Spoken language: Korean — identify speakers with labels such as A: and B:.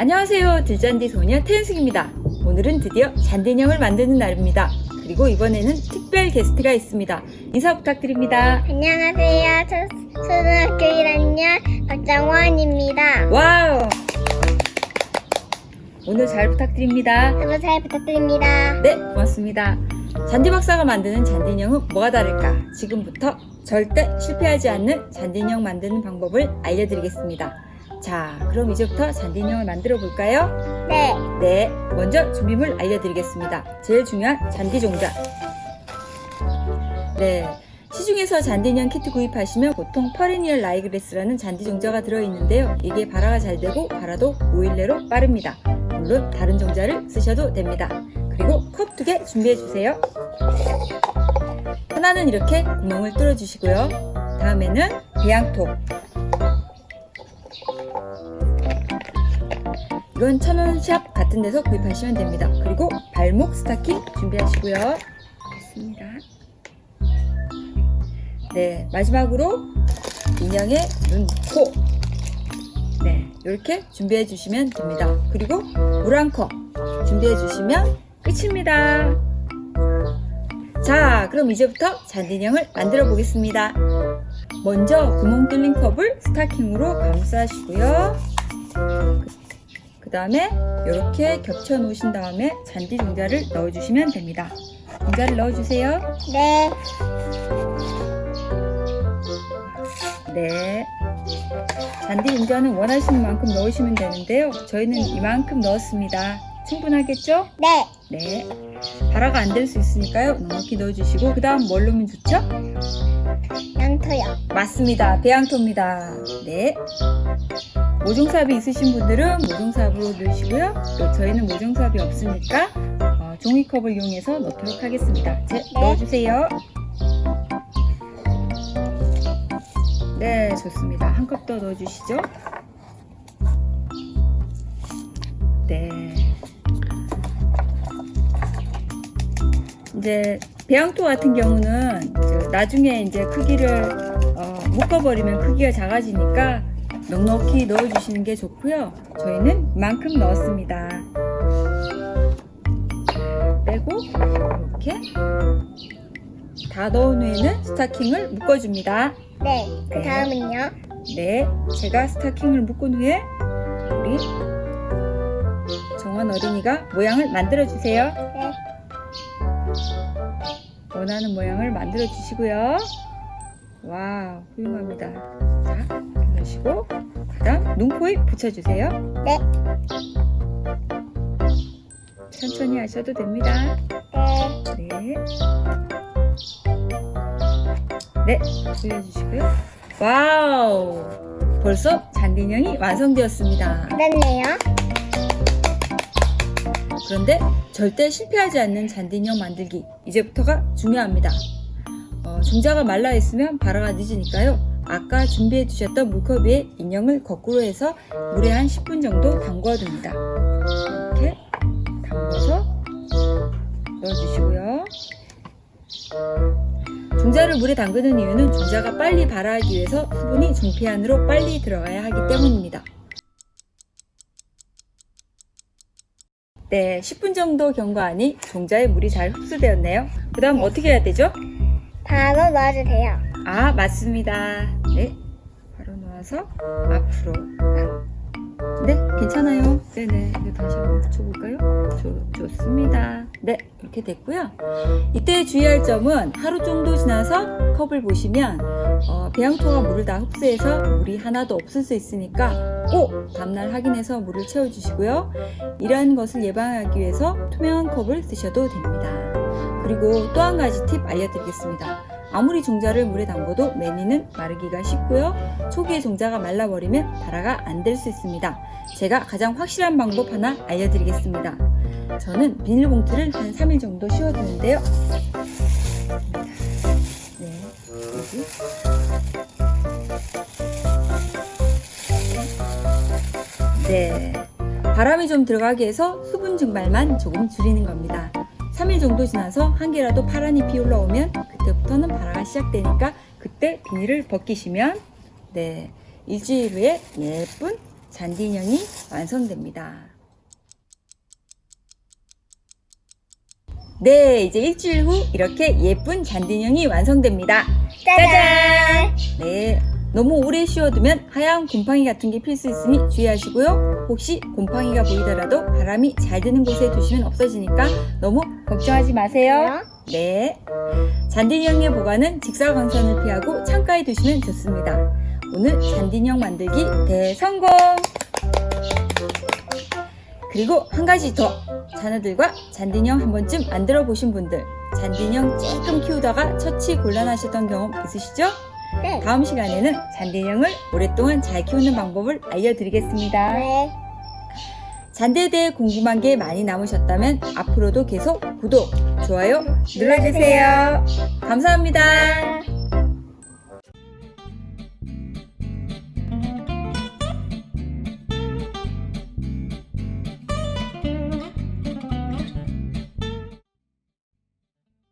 A: 안녕하세요. 들잔디 소녀 태연숙입니다. 오늘은 드디어 잔디인형을 만드는 날입니다. 그리고 이번에는 특별 게스트가 있습니다. 인사 부탁드립니다.
B: 안녕하세요. 초, 초등학교 1학년 박정원입니다.
A: 와우! 오늘 잘 부탁드립니다.
B: 여러분 잘 부탁드립니다.
A: 네, 고맙습니다. 잔디 박사가 만드는 잔디인형은 뭐가 다를까? 지금부터 절대 실패하지 않는 잔디인형 만드는 방법을 알려드리겠습니다. 자, 그럼 이제부터 잔디인형을 만들어 볼까요?
B: 네,
A: 네, 먼저 준비물 알려드리겠습니다. 제일 중요한 잔디 종자. 네, 시중에서 잔디인형 키트 구입하시면 보통 퍼리니얼 라이그레스라는 잔디 종자가 들어있는데요. 이게 발화가 잘 되고 발화도 5일 내로 빠릅니다. 물론 다른 종자를 쓰셔도 됩니다. 그리고 컵 두 개 준비해 주세요. 하나는 이렇게 구멍을 뚫어 주시고요. 다음에는 배양토. 이건 천원 샵 같은 데서 구입하시면 됩니다. 그리고 발목 스타킹 준비하시고요. 됐습니다. 네, 마지막으로 인형의 눈, 코. 네, 이렇게 준비해 주시면 됩니다. 그리고 물 한 컵 준비해 주시면 끝입니다. 자, 그럼 이제부터 잔디인형을 만들어 보겠습니다. 먼저 구멍 뚫린 컵을 스타킹으로 감싸시고요. 그 다음에 이렇게 겹쳐 놓으신 다음에 잔디 종자를 넣어주시면 됩니다. 종자를 넣어주세요.
B: 네,
A: 네. 잔디 종자는 원하시는 만큼 넣으시면 되는데요. 저희는 이만큼 넣었습니다. 충분하겠죠?
B: 네.
A: 네. 발화가 안 될 수 있으니까요. 넉넉히 넣어주시고 그 다음 뭘 넣으면 좋죠?
B: 양토요.
A: 맞습니다. 배양토입니다. 네. 모종삽이 있으신 분들은 모종삽으로 넣으시고요. 또 저희는 모종삽이 없으니까 어, 종이컵을 이용해서 넣도록 하겠습니다. 제, 넣어주세요. 네, 좋습니다. 한 컵 더 넣어주시죠. 네. 이제 배양토 같은 경우는 저 나중에 이제 크기를 어, 묶어버리면 크기가 작아지니까 넉넉히 넣어주시는 게 좋고요. 저희는 이만큼 넣었습니다. 빼고 이렇게 다 넣은 후에는 스타킹을 묶어줍니다.
B: 네, 그 다음은요.
A: 네, 제가 스타킹을 묶은 후에 우리 정원 어린이가 모양을 만들어 주세요.
B: 네,
A: 원하는 모양을 만들어 주시고요. 와우, 훌륭합니다. 자, 그러시고 그다음 눈코입 붙여주세요.
B: 네,
A: 천천히 하셔도 됩니다.
B: 네.
A: 네. 네, 올려주시고요. 와우, 벌써 잔디인형이 완성되었습니다.
B: 그렇네요.
A: 그런데 절대 실패하지 않는 잔디인형 만들기 이제부터가 중요합니다. 어, 종자가 말라 있으면 발화가 늦으니까요. 아까 준비해 주셨던 물컵 위에 인형을 거꾸로 해서 물에 한 10분 정도 담궈 둡니다. 이렇게 담궈서 넣어주시고요. 종자를 물에 담그는 이유는 종자가 빨리 발화하기 위해서 수분이 종피 안으로 빨리 들어가야 하기 때문입니다. 네, 10분 정도 경과하니 종자에 물이 잘 흡수되었네요. 그 다음 어떻게 해야 되죠?
B: 바로 넣어주세요.
A: 아, 맞습니다. 네, 바로 놓아서 앞으로. 네, 괜찮아요. 네네, 이거 다시 한번 붙여볼까요? 좋, 좋습니다. 네, 이렇게 됐고요. 이때 주의할 점은 하루 정도 지나서 컵을 보시면 어, 배양토가 물을 다 흡수해서 물이 하나도 없을 수 있으니까 꼭 다음날 확인해서 물을 채워주시고요. 이러한 것을 예방하기 위해서 투명한 컵을 쓰셔도 됩니다. 그리고 또 한 가지 팁 알려드리겠습니다. 아무리 종자를 물에 담궈도 매니는 마르기가 쉽고요. 초기에 종자가 말라버리면 발화가 안 될 수 있습니다. 제가 가장 확실한 방법 하나 알려드리겠습니다. 저는 비닐봉투를 한 3일 정도 씌워두는데요. 네, 여기. 네. 바람이 좀 들어가게 해서 수분 증발만 조금 줄이는 겁니다. 3일 정도 지나서 한 개라도 파란 잎이 올라오면 그때부터는 발화가 시작되니까 그때 비닐을 벗기시면 네 일주일 후에 예쁜 잔디 인형이 완성됩니다. 네, 이제 일주일 후 이렇게 예쁜 잔디 인형이 완성됩니다.
B: 짜잔!
A: 네. 너무 오래 씌워두면 하얀 곰팡이 같은 게 필 수 있으니 주의하시고요. 혹시 곰팡이가 보이더라도 바람이 잘 드는 곳에 두시면 없어지니까 너무 걱정하지 마세요. 네. 잔디인형의 보관은 직사광선을 피하고 창가에 두시면 좋습니다. 오늘 잔디인형 만들기 대성공! 그리고 한 가지 더! 자녀들과 잔디인형 한 번쯤 만들어 보신 분들, 잔디인형 조금 키우다가 처치 곤란하셨던 경험 있으시죠?
B: 네.
A: 다음 시간에는 잔디인형을 오랫동안 잘 키우는 방법을 알려드리겠습니다.
B: 네.
A: 잔디에 대해 궁금한 게 많이 남으셨다면 앞으로도 계속 구독, 좋아요 눌러주세요. 감사합니다.